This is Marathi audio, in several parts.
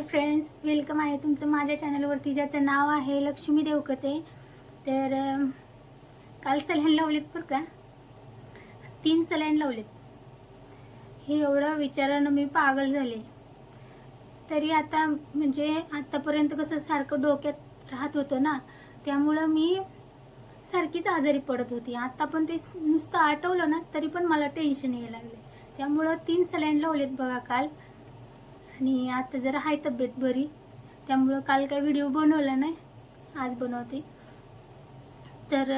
हाय फ्रेंड्स वेलकम आहे तुमचं माझ्या चॅनलवरती ज्याचं नाव आहे लक्ष्मी देवकते. तर काल सलाईन लावलेत बरं का? तीन सलाईन लावलेत. हे एवढं विचारानं मी पागल झाले. तरी आता म्हणजे आत्तापर्यंत कसं सारखं डोक्यात राहत होतं ना त्यामुळं मी सारखीच आजारी पडत होती. आत्ता पण ते नुसतं आठवलं ना तरी पण मला टेन्शन यायला लागले त्यामुळं तीन सलाईन लावलेत बघा काल. आणि आता जरा आहे तब्येत बरी त्यामुळं काल काय व्हिडिओ बनवला नाही आज बनवते. तर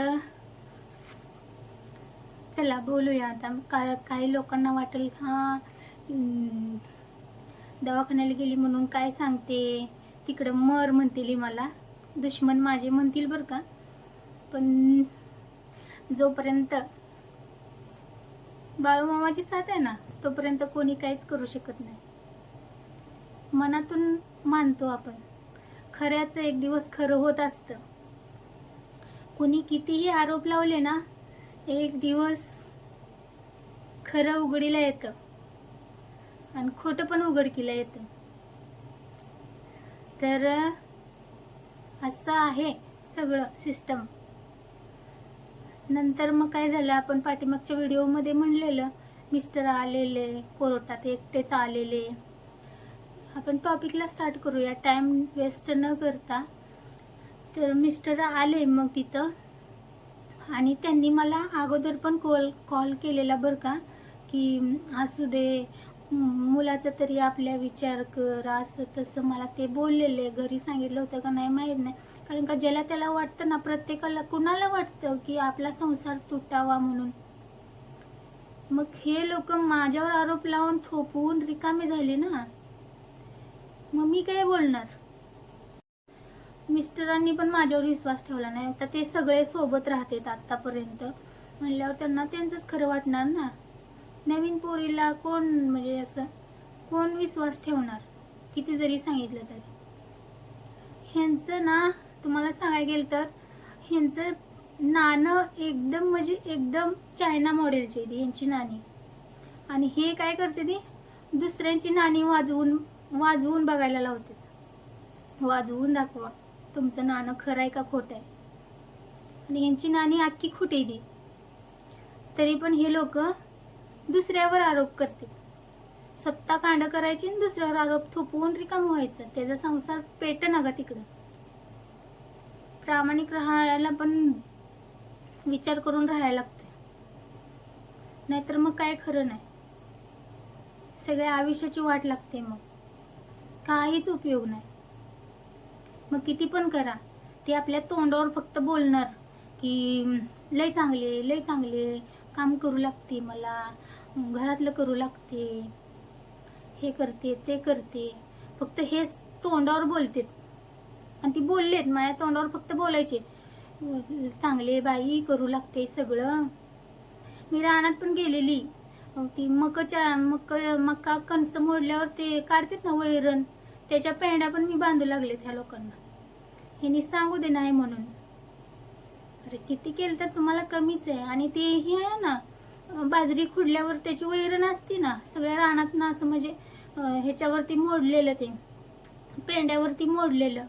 चला बोलूया आता. का काही लोकांना वाटेल हा दवाखान्याला गेली म्हणून काय सांगते तिकडं मर म्हणतील मला. दुश्मन माझे म्हणतील बरं का. पण जोपर्यंत बाळूमामाची साथ आहे ना तोपर्यंत कोणी काहीच करू शकत नाही. मनातून मानतो आपण. खऱ्याचं एक दिवस खरं होत असतं. कुणी कितीही आरोप लावले ना एक दिवस खरं उघडीला येतं. आणि खोटं पण उघडकीला येतं. तर असं आहे सगळं सिस्टम नंतर मग काय झालं आपण पाठीमागच्या व्हिडिओमध्ये म्हणलेलं मिस्टर आलेले कोर्टात एकटेच आलेले. आपण टॉपिकला स्टार्ट करूया. टाईम वेस्ट न करता. तर मिस्टर आले मग तिथं. आणि त्यांनी मला अगोदर पण कॉल कॉल केलेला बरं का की असू दे मुलाचा तरी आपल्या विचार कर असं तसं मला ते बोललेले. घरी सांगितलं होतं का नाही माहीत नाही. कारण का ज्याला त्याला वाटतं ना प्रत्येकाला कुणाला वाटतं की आपला संसार तुटावा म्हणून. मग हे लोक माझ्यावर आरोप लावून थोपवून रिकामी झाली ना. मग मी काय बोलणार? मिस्टरांनी पण माझ्यावर विश्वास ठेवला नाही. आता ते सगळे सोबत राहतात आत्तापर्यंत म्हणल्यावर त्यांना त्यांचंच खरं वाटणार ना? नवीन पोरीला कोण म्हणजे असं कोण विश्वास ठेवणार? किती जरी सांगितलं तरी. ह्यांचं ना तुम्हाला सांगायला गेलं तर ह्यांचं नाणं एकदम म्हणजे एकदम चायना मॉडेलची ती ह्यांची नाणी. आणि हे काय करते ती? दुसऱ्यांची नाणी वाजवून वाजवून बघायला लावते. वाजवून दाखवा. तुमचं नाणं खरं आहे का खोटं आहे? आणि यांची नाणी अख्खी खोटी दे तरी पण हे लोक दुसऱ्यावर आरोप करतील. सत्ता कांड करायची आणि दुसऱ्यावर आरोप थोपवून रिकाम व्हायचं. त्याचा संसार पेट ना तिकडं. प्रामाणिक राहायला पण विचार करून राहायला लागते नाहीतर मग काय खरं नाही? सगळ्या आयुष्याची वाट लागते मग. काहीच उपयोग नाही. मग किती पण करा. ते आपल्या तोंडावर फक्त बोलणार की लय चांगले लय चांगले काम करू लागते मला. घरातलं करू लागते. हे करते ते करते. फक्त हेच तोंडावर बोलतेत. आणि ती बोललेत माझ्या तोंडावर फक्त बोलायचे. चांगले बाई करू लागते सगळं. मी रानात पण गेलेली. ती मकच्या मक मका कणसं मोडल्यावर ते काढतात ना वैरण त्याच्या पेंड्या पण मी बांधू लागले त्या लोकांना. ह्यांनी सांगू दे नाही म्हणून. अरे किती केलं तर तुम्हाला कमीच आहे. आणि ते हे आहे ना बाजरी खुडल्यावर त्याची वैरण असते ना सगळ्या रानात ना असं म्हणजे ह्याच्यावरती मोडलेलं ते पेंड्यावरती मोडलेलं.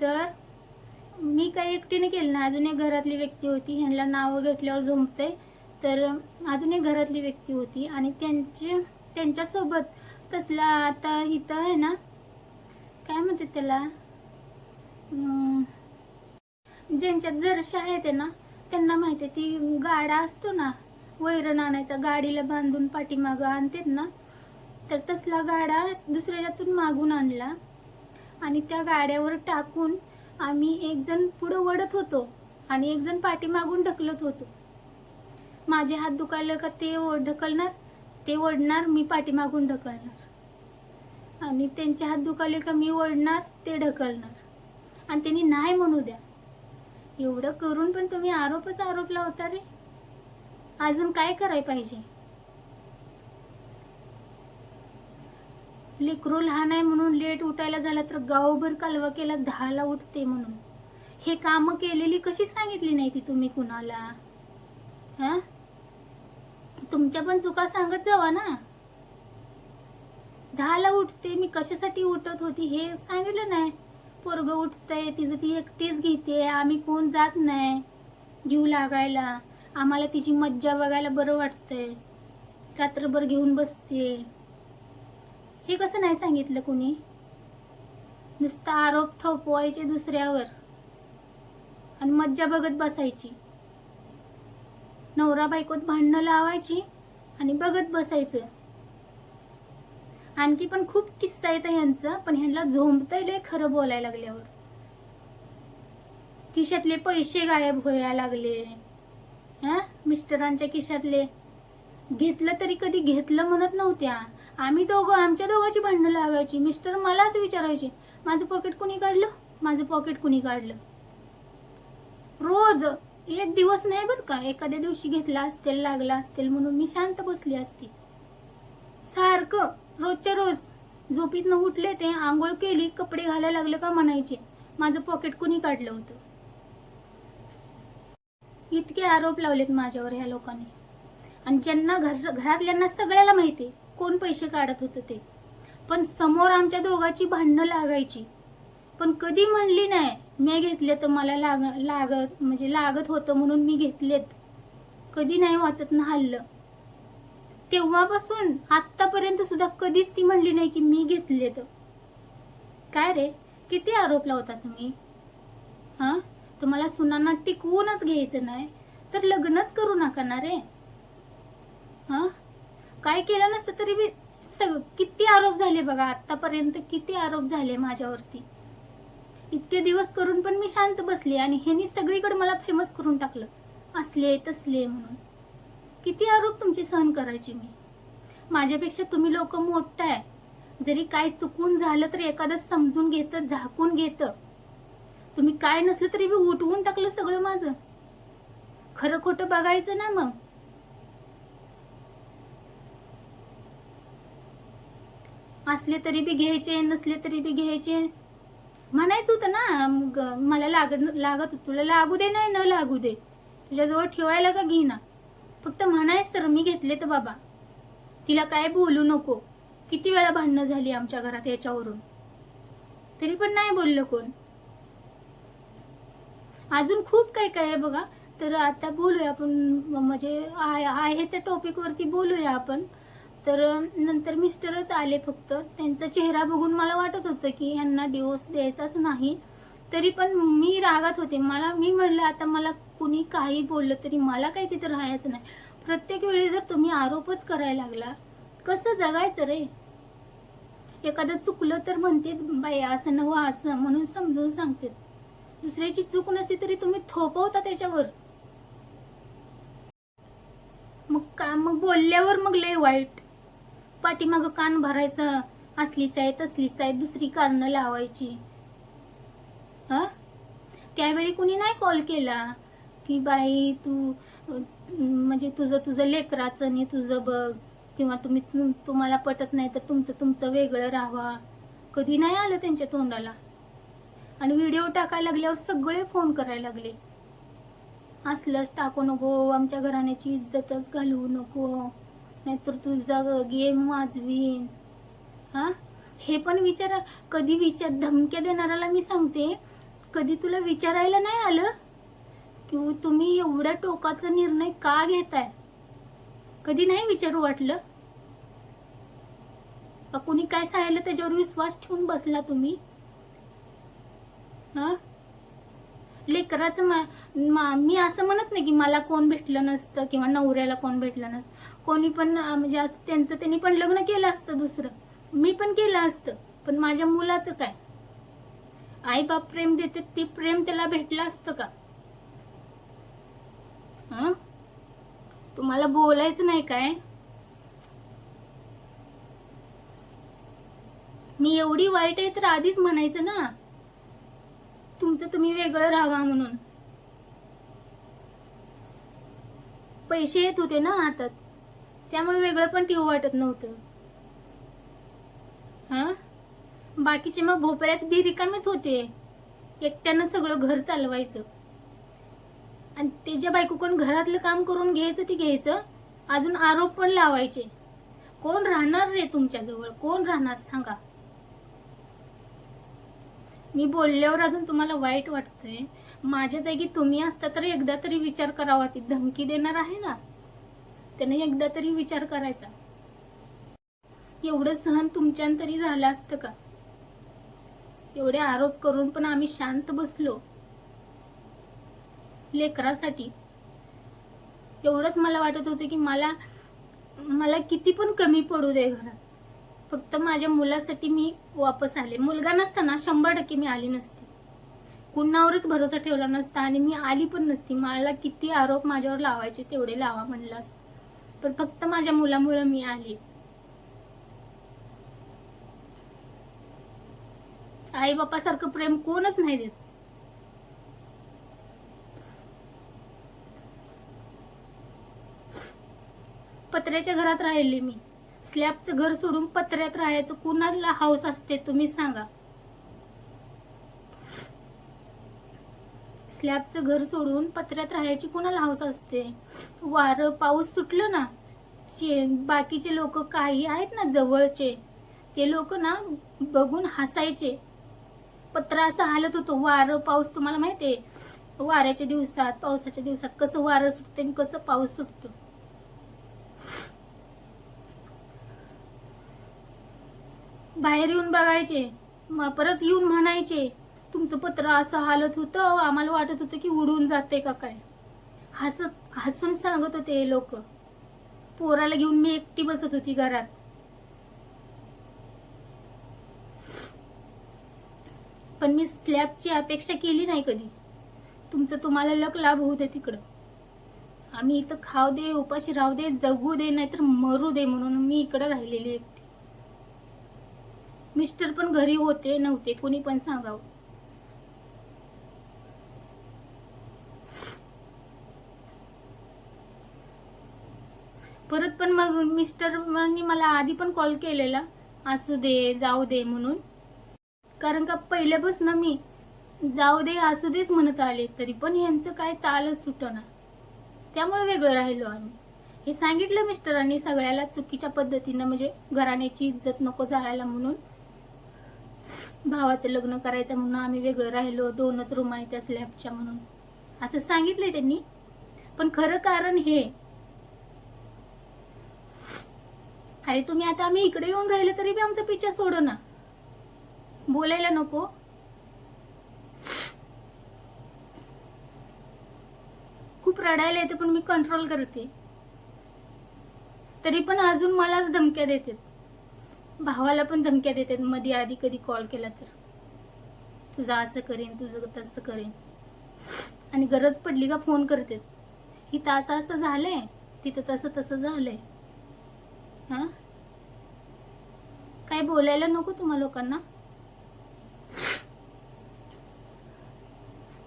तर मी काही एकटीने केलं ना अजून एक घरातली व्यक्ती होती. ह्यांना नावं घेतल्यावर झोंबते तर अजून एक घरातली व्यक्ती होती आणि त्यांचे त्यांच्यासोबत तसला आता इथं आहे ना काय म्हणतात त्याला ज्यांच्यात जरशा आहेत ना त्यांना माहिती आहे ती गाडा असतो ना वैरण आणायचा गाडीला बांधून पाठीमागं आणतात ना तर तसला गाडा दुसऱ्याच्यातून मागून आणला आणि त्या गाड्यावर टाकून आम्ही एक जण पुढं वडत होतो आणि एक जण पाठीमागून ढकलत होतो. माझे हात दुखायला का ते ढकलणार? ते ओढणार मी पाठीमागून ढकलणार. आणि त्यांचे हात दुखाले का मी ओढणार ते ढकलणार. आणि त्यांनी नाही म्हणू द्या. एवढं करून पण तुम्ही आरोपच आरोप लावता रे. अजून काय कराय पाहिजे? लेकरू लहान आहे म्हणून लेट उठायला झाला तर गावभर कालवा केला दहाला उठते म्हणून. हे कामं केलेली कशी सांगितली नाही ती तुम्ही कुणाला? हा? तुमच्या पण चुका सांगत जावा ना. दहाला उठते मी कशासाठी उठत होती हे सांगितलं नाही. पोरग उठतंय तिचं ती एकटीच घेते आम्ही कोण जात नाही. घेऊ लागायला आम्हाला तिची मज्जा बघायला बरं वाटतंय. रात्रभर घेऊन बसते. हे कसं नाही सांगितलं कुणी? नुसता आरोप थोपवायचे दुसऱ्यावर. आणि मज्जा बघत बसायची. नवरा बायकोत भांडणं लावायची आणि बघत बसायचं. आणखी पण खूप किस्सा येतं ह्यांचं पण ह्यांना झोंबतंय खरं बोलायला लागल्यावर. खिशातले पैसे गायब व्हायला लागले. हा? मिस्टरांच्या खिशातले. घेतलं तरी कधी घेतलं म्हणत नव्हत्या. आम्ही दोघं आमच्या दोघांची भांडणं लागायची. मिस्टर मलाच विचारायचे माझं पॉकेट कुणी काढलं? माझं पॉकेट कुणी काढलं? रोज एक दिवस नाही बरं का. एखाद्या दिवशी घेतला असतील लागला असतील म्हणून मी शांत बसली असती. सारखं रोजच्या रोज झोपीतनं उठले ते आंघोळ केली कपडे घालायला लागले का म्हणायचे. माझं पॉकेट कुणी काढलं होतं? इतके आरोप लावलेत माझ्यावर ह्या लोकांनी. आणि ज्यांना घर घरातल्यांना सगळ्याला माहिती आहे, कोण पैसे काढत होतं ते. पण समोर आमच्या दोघांची भांडणं लागायची. पण कधी म्हणली नाही मी घेतले तर मला लाग लागत म्हणजे लागत होतं म्हणून मी घेतलेत. कधी नाही वाचत ना हल्लं. तेव्हापासून आत्तापर्यंत सुद्धा कधीच ती म्हणली नाही की मी घेतलेत. काय रे? किती आरोप लावता तुम्ही? हां? तुम्हाला सुनांना टिकवूनच घ्यायचं नाही तर लग्नच करू नका ना रे. हां? काय केलं नसतं तरी बी सग किती आरोप झाले बघा आत्तापर्यंत किती आरोप झाले माझ्यावरती. इतके दिवस करून पण मी शांत बसले आणि ह्यांनी सगळीकडे मला फेमस करून टाकलं. असले तसले म्हणून. किती आरोप तुमचे सहन करायचे मी. माझ्यापेक्षा तुम्ही लोक मोठं आहे. जरी काय चुकून झालं तर एखादं समजून घेतं झाकून घेतं. तुम्ही काय नसलं तरी बी उठवून टाकलं सगळं माझं. खरं खोटं बघायचं ना मग. असले तरी बी घ्यायचे नसले तरी बी घ्यायचे. म्हणायचं होतं ना मग मला लागत लागत होतं. तुला लागू दे नाही न लागू दे. तुझ्याजवळ ठेवायला का घेईना? फक्त म्हणायच तर मी घेतले तर बाबा. तिला काय बोलू नको. किती वेळा भांडणं झाली आमच्या घरात याच्यावरून. तरी पण नाही बोललं कोण. अजून खूप काही काय आहे बघा. तर आता बोलूया आपण म्हणजे आहे त्या टॉपिकवरती बोलूया आपण. तर नंतर मिस्टरच आले फक्त. त्यांचा चेहरा बघून मला वाटत होतं की यांना डिवोर्स द्यायचाच नाही. तरी पण मी रागात होते. मला मी म्हणलं आता मला कुणी काही बोललं तरी मला काही तिथं राहायचं नाही. प्रत्येक वेळी जर तुम्ही आरोपच करायला लागला कसं जगायचं रे? एखादं चुकलं तर म्हणते बाई असं नवं असं म्हणून समजून सांगते. दुसऱ्याची चूक नसली तरी तुम्ही थोपवता त्याच्यावर. मग का मग बोलल्यावर मग लय वाईट. पाठीमागं कान भरायचं असलीच आहे तसलीच आहे दुसरी कारणं लावायची. हा? त्यावेळी कुणी नाही कॉल केला की बाई तू म्हणजे तुझं तुझं लेकराचं आणि तुझं बघ किंवा तुम्ही तुम्हाला पटत नाही तर तुमचं तुमचं वेगळं राहावा. कधी नाही आलं त्यांच्या तोंडाला. आणि व्हिडिओ टाकायला लागल्यावर सगळे फोन करायला लागले. असलंच टाकू नको आमच्या घराण्याची इज्जतच घालवू नको. नाहीतर तुझा गेम वाजवीन. हा? हे पण विचारा कधी विचार धमक्या देणाऱ्याला मी सांगते कधी तुला विचारायला नाही आलं? की तुम्ही एवढ्या टोकाचा निर्णय का घेताय? कधी नाही विचारू वाटलं? का कोणी काय सांगितलं त्याच्यावर विश्वास ठेवून बसला तुम्ही? हा? लेकराचं मा- मा- मी असं म्हणत नाही की मला कोण भेटलं नसतं किंवा नवऱ्याला कोण भेटलं नसतं. कोणी पण म्हणजे त्यांचं त्यांनी पण लग्न केलं असतं दुसरं. मी पण केलं असतं पण माझ्या मुलाचं काय? आई बाप प्रेम देते ते प्रेम त्याला भेटलं असतं का? हं? तुम्हाला बोलायचं नाही काय? मी एवढी वाईट आहे तर आधीच म्हणायचं ना. तुमचं तुम्ही वेगळं राहावा म्हणून. पैसे येत होते ना हातात. त्यामुळे वेगळं पण ठेवू वाटत नव्हतं. हा? बाकीचे मग भोपळ्यात बी रिकामेच होते. एकट्यानं सगळं घर चालवायचं. आणि त्याच्या बायकोकडून घरातलं काम करून घ्यायचं ते घ्यायचं. अजून आरोप पण लावायचे. कोण राहणार रे तुमच्याजवळ? कोण राहणार सांगा. मी बोलल्यावर अजून तुम्हाला वाईट वाटतंय. माझ्या जागी तुम्ही असता तर एकदा तरी विचार करावा ती धमकी देणार आहे ना? त्याने एकदा तरी विचार करायचा. एवढं सहन तुमच्यान तरी झालं असतं का? एवढे आरोप करून पण आम्ही शांत बसलो. लेकरासाठी. एवढंच मला वाटत होतं की मला मला किती पण कमी पडू दे घरात. फक्त माझ्या मुलासाठी मी वापस आले. मुलगा नसताना शंभर टक्के मी आली नसती. कुणावरच भरोसा ठेवला नसता आणि मी आली पण नसती. मला किती आरोप माझ्यावर लावायचे तेवढे लावा म्हणलं असतं. पण फक्त माझ्या मुलामुळं मी आली. आई बापासारखं प्रेम कोणच नाही देत. पत्र्याच्या घरात राहिले मी. स्लॅबचं घर सोडून पत्र्यात राहायचं कुणाला हाऊस असते तुम्ही सांगा. स्लॅबचं घर सोडून पत्र्यात राहायची कुणाला हाऊस असते? वारं पाऊस सुटलं ना शे बाकीचे लोक काही आहेत ना जवळचे? ते लोक ना बघून हसायचे. पत्र असं हालत होतो वारं पाऊस तुम्हाला माहिती आहे वाऱ्याच्या दिवसात पावसाच्या दिवसात कसं वारं सुटते आणि कसं पाऊस सुटतो? बाहेर येऊन बघायचे. मग परत येऊन म्हणायचे तुमचं पत्र असं हालत होतं आम्हाला वाटत होतं की उडून जाते का काय? हसत हसून सांगत होते लोक. पोराला घेऊन मी एकटी बसत होती घरात. पण मी स्लॅबची अपेक्षा केली नाही कधी. तुमचं तुम्हाला लक लाभ होऊ दे तिकडं. आम्ही इथं खाऊ दे उपाशी राहू दे जगू दे नाहीतर मरू दे म्हणून मी इकडं राहिलेली आहे. मिस्टर पण घरी होते नव्हते. कोणी पण सांगावं. परत पण मग मिस्टरनी मला आधी पण कॉल केलेला. असू दे जाऊ दे म्हणून. कारण का पहिल्यापासून मी जाऊ दे असू देच म्हणत आले. तरी पण यांचं काय चालच सुटणार त्यामुळे वेगळं राहिलो आम्ही. हे सांगितलं मिस्टरांनी सगळ्याला चुकीच्या पद्धतीनं म्हणजे घराण्याची इज्जत नको जायला म्हणून. भावाचं लग्न करायचं म्हणून आम्ही वेगळं राहिलो. दोनच रूम आहेत त्या स्लॅबच्या म्हणून. असं सांगितलंय त्यांनी. पण खरं कारण हे. अरे तुम्ही आता आम्ही इकडे येऊन राहिले तरी बी आमचा पिच्चर सोडो ना. बोलायला नको. खूप रडायला येते पण मी कंट्रोल करते. तरी पण अजून मलाच धमक्या देतात. भावाला पण धमक्या देतात मध्ये आधी कधी कॉल केला तर. तुझं असं करेन तुझं तसं करेन. आणि गरज पडली का फोन करते. इथं असं असं झालंय तिथं तसं तसं झालंय. हा? काय बोलायला नको तुम्हा लोकांना.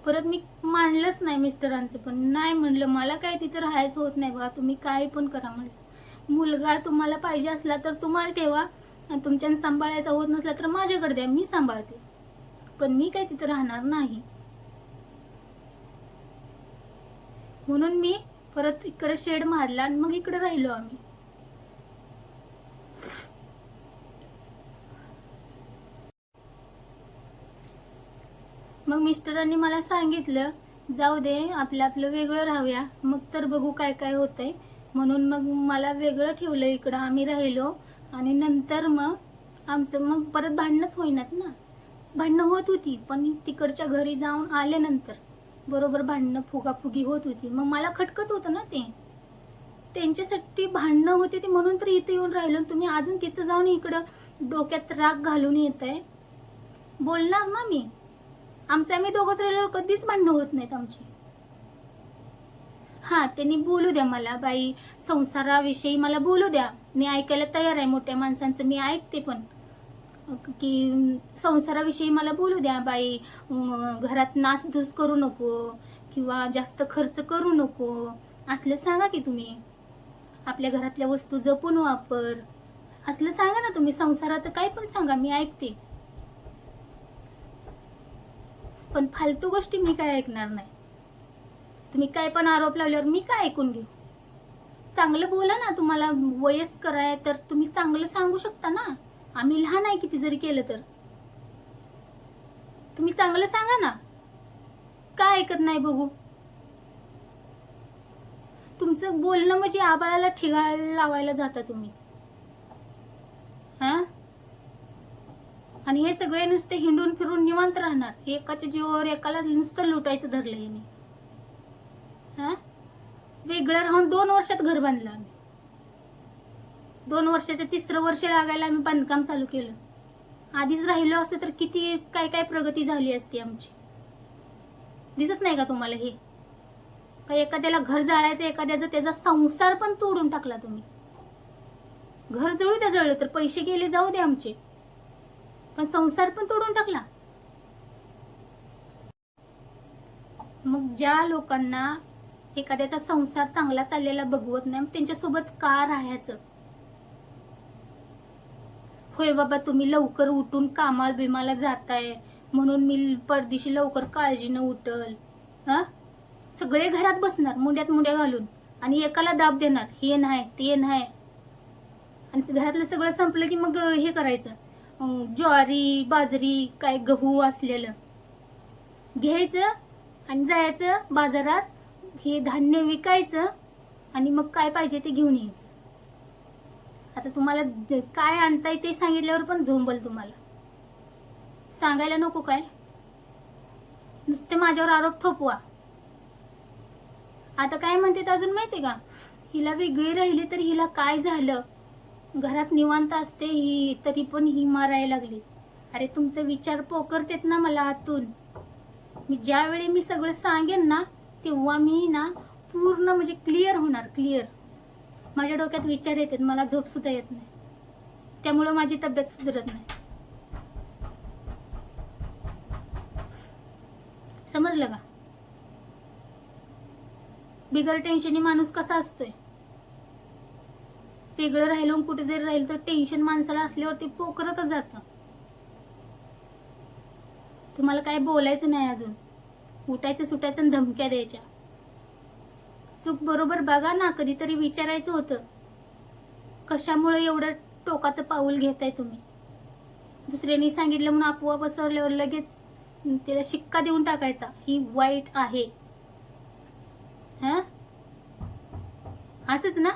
परत मी मानलंच नाही मिस्टरांचं पण. नाही म्हणलं मला काय तिथं राहायचं होत नाही बघा तुम्ही काय पण करा म्हणलं. मुलगा तुम्हाला पाहिजे असला तर तुम्हाला ठेवा. आणि तुमच्यानं सांभाळायचा होत नसला तर माझ्याकडे द्या मी सांभाळते. पण मी काय तिथं राहणार नाही. म्हणून मी परत इकडे शेड मारला आणि मग इकडे राहिलो आम्ही. मग मिस्टरांनी मला सांगितलं जाऊ दे आपलं आपलं वेगळं राहूया. मग तर बघू काय काय होतंय. म्हणून मग मला वेगळं ठेवलं इकडं. आम्ही राहिलो. आणि नंतर मग आमचं मग परत भांडणंच होईनात ना. भांडणं होत होती पण तिकडच्या घरी जाऊन आल्यानंतर बरोबर भांडणं फुगाफुगी होत होती. मग मला खटकत होतं ना ते. त्यांच्यासाठी भांडणं होते ते म्हणून तर इथे येऊन राहिलो तुम्ही अजून तिथं जाऊन इकडं डोक्यात राग घालून येत आहे बोलणार ना मी. आमचं आम्ही दोघंच राहिल्यावर कधीच भांडणं होत नाहीत आमची. हां त्यांनी बोलू द्या मला बाई. संसाराविषयी मला बोलू द्या. मी ऐकायला तयार आहे मोठ्या माणसांचं. मी ऐकते पण. की संसाराविषयी मला बोलू द्या बाई. घरात नासधूस करू नको किंवा जास्त खर्च करू नको. असलं सांगा की तुम्ही. आपल्या घरातल्या वस्तू जपून वापर. असलं सांगा ना तुम्ही. संसाराचं काय पण सांगा. मी ऐकते. पण फालतू गोष्टी मी काय ऐकणार नाही. तुम्ही काय पण आरोप लावल्यावर मी काय ऐकून घेऊ? चांगलं बोला ना तुम्हाला वयस्कर आहे तर तुम्ही चांगलं सांगू शकता ना. आम्ही लहान आहे किती जरी केलं तर. तुम्ही चांगलं सांगा ना. का ऐकत नाही बघू? तुमचं बोलणं म्हणजे आबाळाला ठिगाळ लावायला जाता तुम्ही. हा? आणि हे सगळे नुसते हिंडून फिरून निवांत राहणार. एकाच्या जीवावर एकाला नुसतं लुटायचं धरलं यांनी हा? वेगळं राहून दोन वर्षात घर बांधलं आम्ही. दोन वर्षाचं तिसरं वर्ष लागायला आम्ही बांधकाम चालू केलं. आधीच राहिलो असतं तर किती काय काय प्रगती झाली असती आमची. दिसत नाही का तुम्हाला हे? का एखाद्याला घर जाळायचं एखाद्याचा त्याचा संसार पण तोडून टाकला तुम्ही. घर जळू द्या जळलं तर पैसे गेले जाऊ दे आमचे. पण संसार पण तोडून टाकला. मग ज्या लोकांना एखाद्याचा संसार चांगला चाललेला बघवत नाही मग त्यांच्यासोबत का राहायचं? होय बाबा तुम्ही लवकर उठून कामाला बिमाला जाताय म्हणून मी परदेशी लवकर काळजीनं उठल. हा? सगळे घरात बसणार मुंड्यात मुंड्या घालून. आणि एकाला दाब देणार हे नाही ते नाही. आणि घरातलं सगळं संपलं की मग हे करायचं. ज्वारी बाजरी काय गहू असलेलं. घ्यायचं आणि जायचं बाजारात हे धान्य विकायचं आणि मग काय पाहिजे ते घेऊन यायचं. आता तुम्हाला काय आणताय ते सांगितल्यावर पण झोंबल तुम्हाला. सांगायला नको काय? नुसते माझ्यावर आरोप थोपवा. आता काय म्हणते अजून माहिती का? हिला वेगळी राहिली तर हिला काय झालं? घरात निवांत असते ही तरी पण ही मारायला लागली. अरे तुमचे विचार पोकरतेत ना मला आतून. मी ज्यावेळी मी सगळं सांगेन ना तेव्हा मी ना पूर्ण म्हणजे क्लिअर होणार क्लिअर माझ्या डोक्यात विचार येतात मला झोप सुद्धा येत नाही. त्यामुळं माझी तब्येत सुधरत नाही. समजलं का? बिगर टेन्शनी माणूस कसा असतोय? वेगळं राहिलो कुठे जरी राहील तर टेन्शन माणसाला असल्यावरती पोकरतच जातं. तुम्हाला काय बोलायचं नाही अजून. उठायचं सुटायचं आणि धमक्या द्यायच्या. चूक बरोबर बघा ना कधीतरी विचारायचं होतं. कशामुळे एवढं टोकाचं पाऊल घेताय तुम्ही? दुसऱ्यांनी सांगितलं म्हणून आपोआप बसवल्यावर लगेच त्याला शिक्का देऊन टाकायचा. ही वाईट आहे. हा? असंच ना?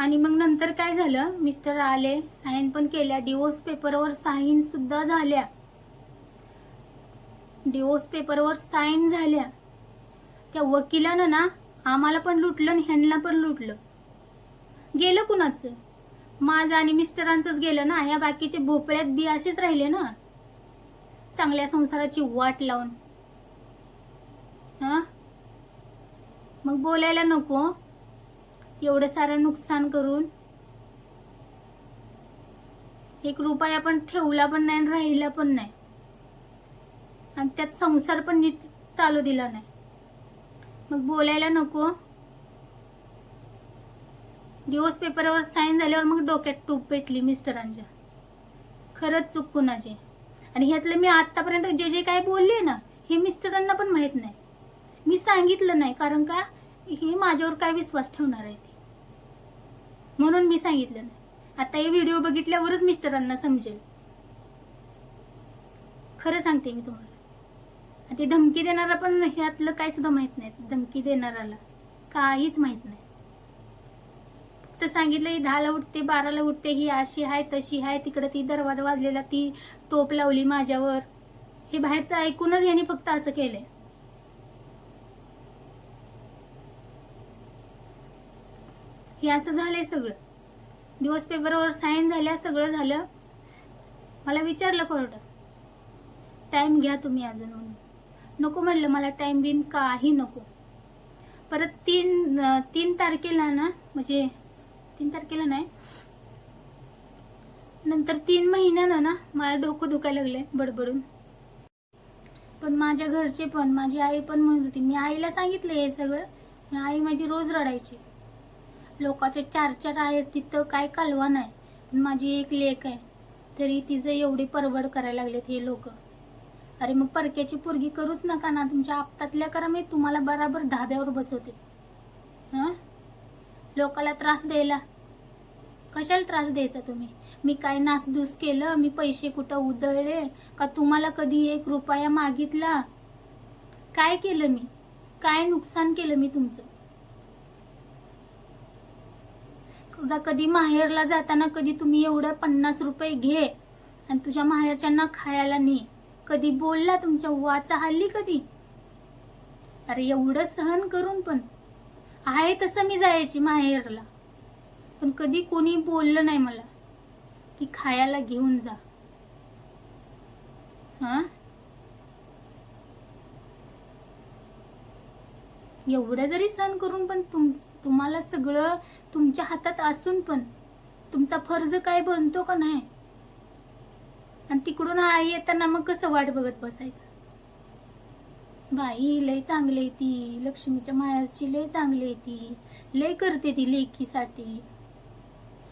आणि मग नंतर काय झालं? मिस्टर आले साईन पण केल्या डिवोर्स पेपरवर साईन सुद्धा झाल्या. डिवोर्स पेपरवर साईन झाल्या. त्या वकिलानं ना आम्हाला पण लुटलं आणि ह्यांना पण लुटलं. गेलं कुणाचं? माझं आणि मिस्टरांचंच गेलं ना? ह्या बाकीचे भोपळ्यात बी असेच राहिले ना? चांगल्या संसाराची वाट लावून. हा? मग बोलायला नको. एवढं सारं नुकसान करून एक रुपया पण ठेवला पण नाही आणि राहिला पण नाही. आणि त्यात संसार पण नीट चालू दिला नाही. मग बोलायला नको. दिवस पेपरवर साईन झाल्यावर मग डोक्यात टूप पेटली मिस्टरांच्या खरंच चूक कुणाची? आणि ह्यातलं मी आत्तापर्यंत जे जे काय बोलले ना हे मिस्टरांना पण माहीत नाही. मी सांगितलं नाही कारण का हे माझ्यावर काय विश्वास ठेवणार आहे ते म्हणून मी सांगितलं नाही. आता हे व्हिडिओ बघितल्यावरच मिस्टरांना समजेल. खरं सांगते मी तुम्हाला. आणि ते धमकी देणारा पण ह्यातलं काय सुद्धा माहीत नाही धमकी देणाराला काहीच माहीत नाही. फक्त सांगितलं ही दहाला उठते बाराला उठते ही अशी आहे तशी आहे तिकडे ती दरवाजा वाजलेला ती तोप लावली माझ्यावर. हे बाहेरचं ऐकूनच यांनी फक्त असं केलंय. हे असं झालंय सगळं. दिवस पेपरवर साईन झाल्या सगळं झालं. मला विचारलं कोर्टात टाईम घ्या तुम्ही अजून म्हणून. नको म्हटलं मला टाईम बिम काही नको. परत तीन तीन तारखेला ना म्हणजे तीन तारखेला नाही नंतर तीन महिन्यानं ना मला डोकं दुखायला लागलंय बडबडून. पण माझ्या घरचे पण माझी आई पण म्हणत होती मी आईला सांगितलं हे सगळं आई माझी रोज रडायची. लोकांचे चार चार आहेत तिथं काय कालवा नाही. माझी एक लेक आहे. तरी तिचं एवढी परवड करायला लागलेत हे लोक. अरे मग परक्याची पोरगी करूच नका ना. तुमच्या आपतातल्या करा मी तुम्हाला बराबर धाब्यावर बसवते. हां? लोकाला त्रास द्यायला. कशाला त्रास द्यायचा तुम्ही? मी काय नासधूस केलं? मी पैसे कुठं उधळले? का तुम्हाला कधी एक रुपया मागितला? काय केलं मी? काय नुकसान केलं मी तुमचं? का कधी माहेरला जाताना कधी तुम्ही एवढं पन्नास रुपये घे आणि तुझ्या माहेरच्यांना खायला ने. कधी बोलला तुमच्या वाचा हल्ली कधी? अरे एवढं सहन करून पण. आहे तसं मी जायची माहेरला. पण कधी कोणी बोललं नाही मला की खायला घेऊन जा. हा? एवढं जरी सहन करून पण तुम तुम्हाला सगळं तुमच्या हातात असून पण तुमचा फर्ज काय बनतो का नाही? आणि तिकडून आई येताना मग कसं वाट बघत बसायचं? बाई लय चांगली आहे ती. लक्ष्मीच्या मायाची लय चांगली आहे ती. लय करते ती लेकीसाठी.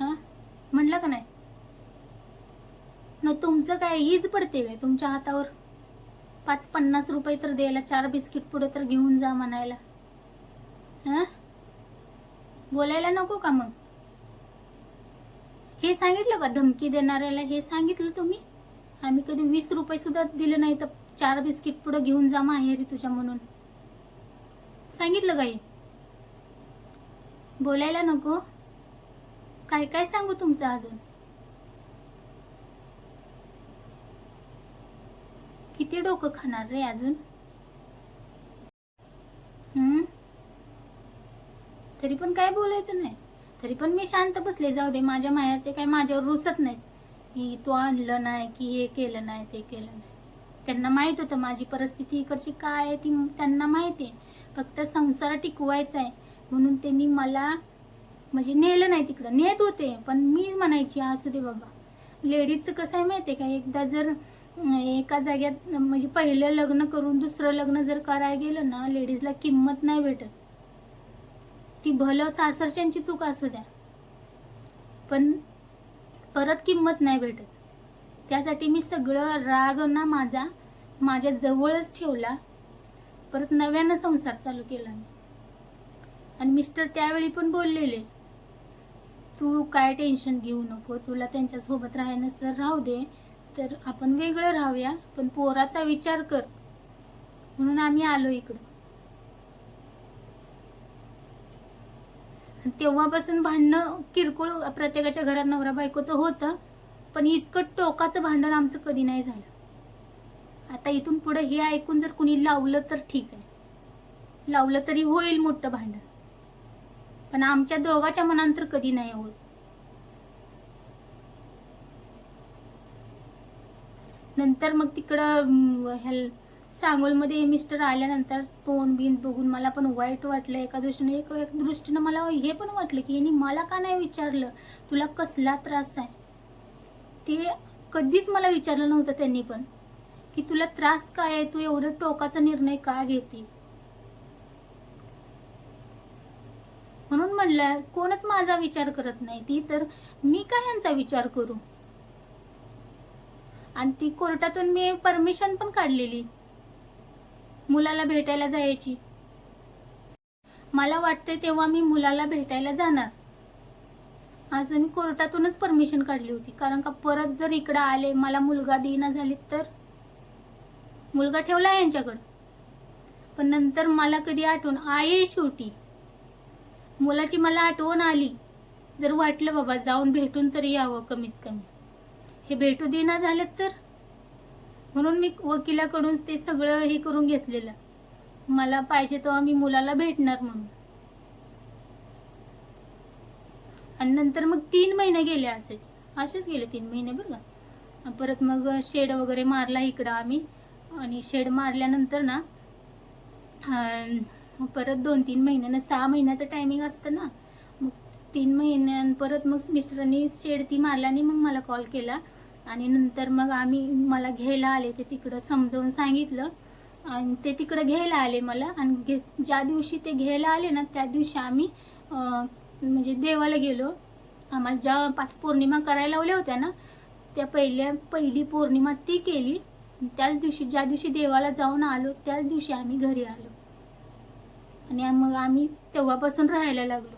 हा? म्हणलं का नाही? मग तुमचं काय ईज पडते काय तुमच्या हातावर? पाच पन्नास रुपये तर द्यायला चार बिस्किट पुढे तर घेऊन जा म्हणायला. हा? बोलायला नको का मग? हे सांगितलं का धमकी देणाऱ्याला? हे सांगितलं तुम्ही? आम्ही कधी वीस रुपये सुद्धा दिले नाही तर चार बिस्किट पुढे घेऊन जा माहेरी तुझ्या म्हणून. सांगितलं का हे? बोलायला नको. काय काय सांगू तुमचं अजून? किती डोकं खाणार रे अजून? तरी पण काय बोलायचं नाही. तरी पण मी शांत बसले जाऊ दे माझ्या माहेरचे काय माझ्यावर रुसत नाहीत. की तू आणलं नाही की हे केलं नाही ते केलं नाही. त्यांना माहीत होतं माझी परिस्थिती इकडची काय आहे ती त्यांना माहिती आहे. फक्त संसार टिकवायचा आहे. म्हणून त्यांनी मला म्हणजे नेलं नाही तिकडं. नेत होते पण मी म्हणायची असू दे बाबा. लेडीजचं कसं आहे माहिती आहे का? एकदा जर एका जाग्यात म्हणजे पहिलं लग्न करून दुसरं लग्न जर करायला गेलं ना लेडीजला किंमत नाही भेटत. ती भलं सासरच्यांची चूक असू द्या. पण परत किंमत नाही भेटत. त्यासाठी मी सगळं राग ना माझा माझ्या जवळच ठेवला. परत नव्यानं संसार चालू केला मी. आणि मिस्टर त्यावेळी पण बोललेले तू काय टेन्शन घेऊ नको तुला त्यांच्यासोबत राहायनंच तर राहू दे तर आपण वेगळं राहूया पण पोराचा विचार कर. म्हणून आम्ही आलो इकडं आणि तेव्हापासून भांडणं किरकोळ प्रत्येकाच्या घरात नवरा बायकोचं होतं पण इतकं टोकाचं भांडण आमचं कधी नाही झालं. आता इथून पुढे हे ऐकून जर कुणी लावलं तर ठीक आहे. लावलं तरी होईल मोठं भांडण. पण आमच्या दोघाच्या मनांतर कधी नाही होत. नंतर मग तिकडं ह्या सांगोलमध्ये मिस्टर आल्यानंतर तोंड बिंड बघून मला पण वाईट वाटलं एका दृष्टीने. एक एक दृष्टीनं मला हे पण वाटलं की यांनी मला का नाही विचारलं? तुला कसला त्रास आहे? ते कधीच मला विचारलं नव्हतं त्यांनी पण. की तुला त्रास काय आहे? तू एवढं टोकाचा निर्णय का घेते? म्हणून म्हणलं कोणच माझा विचार करत नाही ती तर मी काय यांचा विचार करू? आणि ती कोर्टातून मी परमिशन पण काढलेली. मुलाला भेटायला जायची. मला वाटते तेव्हा मी मुलाला भेटायला जाणार. आज मी कोर्टातूनच परमिशन काढली होती. कारण का परत जर इकडं आले मला मुलगा देईना झाली तर? मुलगा ठेवला यांच्याकडं. पण नंतर मला कधी आठवण आहे शेवटी मुलाची मला आठवण आली. जर वाटलं बाबा जाऊन भेटून तरी यावं कमीत कमी. हे भेटू देईना झालेत तर? म्हणून मी वकिलाकडून ते सगळं हे करून घेतलेलं. मला पाहिजे तेव्हा मी मुलाला भेटणार म्हणून. आणि नंतर मग तीन महिने गेले असेच. असेच गेले तीन महिने बरं का. परत मग शेड वगैरे मारला इकडं आम्ही. आणि शेड मारल्यानंतर ना परत दोन तीन महिन्यानं सहा महिन्याचं टायमिंग असतं ना. मग तीन महिन्यां परत मग मिस्टरांनी शेड ती मारला आणि मग मला कॉल केला. आणि नंतर मग आम्ही मला घ्यायला आले ते तिकडं समजावून सांगितलं. आणि ते तिकडं घ्यायला आले मला. आणि घे ज्या दिवशी ते घ्यायला आले ना त्या दिवशी आम्ही म्हणजे देवाला गेलो. आम्हाला ज्या पाच पौर्णिमा करायला लावल्या होत्या ना त्या पहिल्या पहिली पौर्णिमा ती केली. त्याच दिवशी ज्या दिवशी देवाला जाऊन आलो त्याच दिवशी आम्ही घरी आलो. आणि मग आम्ही तेव्हापासून राहायला लागलो.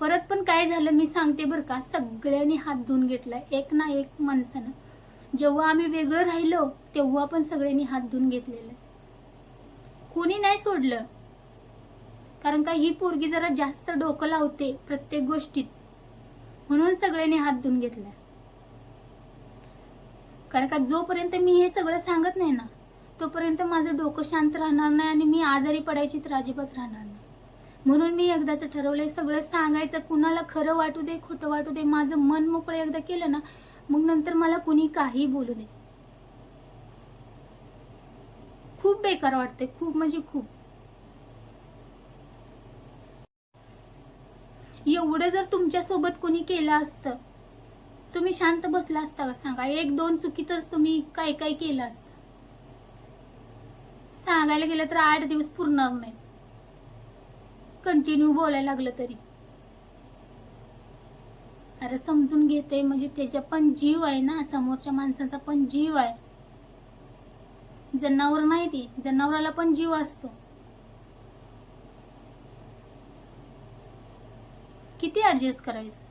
परत पण काय झालं मी सांगते बरं का? सगळ्यांनी हात धुवून घेतला. एक ना एक माणसानं. जेव्हा आम्ही वेगळं राहिलो तेव्हा पण सगळ्यांनी हात धुवून घेतलेलं. कोणी नाही सोडलं. कारण का ही पोरगी जरा जास्त डोकं लावते प्रत्येक गोष्टीत. म्हणून सगळ्यांनी हात धुवून घेतला. कारण का जोपर्यंत मी हे सगळं सांगत नाही ना तोपर्यंत माझं डोकं शांत राहणार नाही आणि मी आजारी पडायची तर अजिबात राहणार नाही. म्हणून मी एकदाच ठरवलंय सगळं सांगायचं. कुणाला खरं वाटू दे खोटं वाटू दे माझं मन मोकळं एकदा केलं ना मग नंतर मला कुणी काही बोलू दे. खूप बेकार वाटते खूप म्हणजे खूप. एवढं जर तुमच्यासोबत कोणी केलं असतं तुम्ही शांत बसला असता का? सांगा. एक दोन चुकीतच तुम्ही काय काय केलं असतं? सांगायला गेलं तर आठ दिवस पुरणार नाहीत. कंटिन्यू बोलायला लागलं तरी. अरे समजून घेते म्हणजे त्याच्या पण जीव आहे ना समोरच्या माणसाचा पण जीव आहे. जनावर नाही ती जनावराला पण जीव असतो. किती ॲडजस्ट करायचं?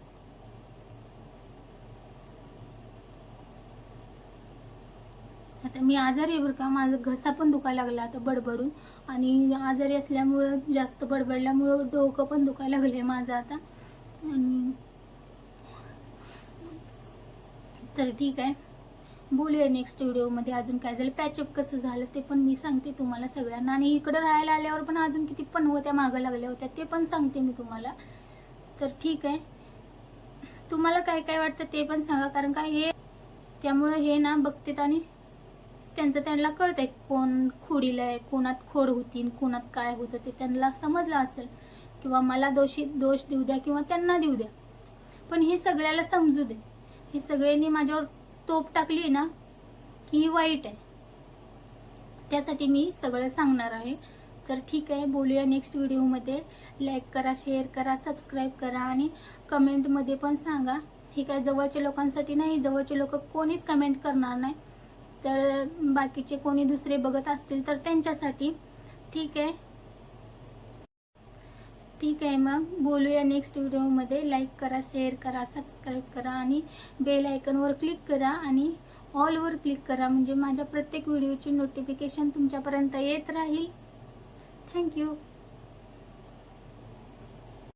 आता मी आजारी आहे बरं का. माझा घसा पण दुखायला लागला आता बडबडून. आणि आजारी असल्यामुळं जास्त बडबडल्यामुळं डोकं पण दुखायला लागले माझं आता. आणि तर ठीक आहे. बोलूया नेक्स्ट व्हिडिओमध्ये अजून काय झालं? पॅचअप कसं झालं ते पण मी सांगते तुम्हाला सगळ्यांना. आणि इकडं राहायला आल्यावर पण अजून किती पनवत्या मागं लागल्या होत्या ते पण सांगते मी तुम्हाला. तर ठीक आहे. तुम्हाला काय काय वाटतं ते पण सांगा. कारण का हे त्यामुळं हे ना बघतेत आणि त्यांचं त्यांना कळतंय कोण खोडीला आहे कोणात खोड होती कोणात काय होतं ते त्यांना समजलं असेल. किंवा मला दोषी दोष देऊ द्या किंवा त्यांना देऊ द्या. पण हे सगळ्याला समजू दे. हे सगळ्यांनी माझ्यावर तोप टाकली आहे ना की ही वाईट आहे. त्यासाठी मी सगळं सांगणार आहे. तर ठीक आहे बोलूया नेक्स्ट व्हिडिओमध्ये लाईक करा शेअर करा सबस्क्राईब करा आणि कमेंटमध्ये पण सांगा. ठीक आहे जवळच्या लोकांसाठी नाही जवळचे लोक कोणीच कमेंट करणार नाही. तर बाकीचे कोणी दुसरे बघत असतील तर त्यांच्यासाठी. ठीक आहे. ठीक आहे मग बोलूया नेक्स्ट व्हिडिओमध्ये लाईक करा शेअर करा सबस्क्राईब करा आणि बेल आयकनवर क्लिक करा आणि ऑलवर क्लिक करा. म्हणजे माझ्या प्रत्येक व्हिडिओची नोटिफिकेशन तुमच्यापर्यंत येत राहील. थँक्यू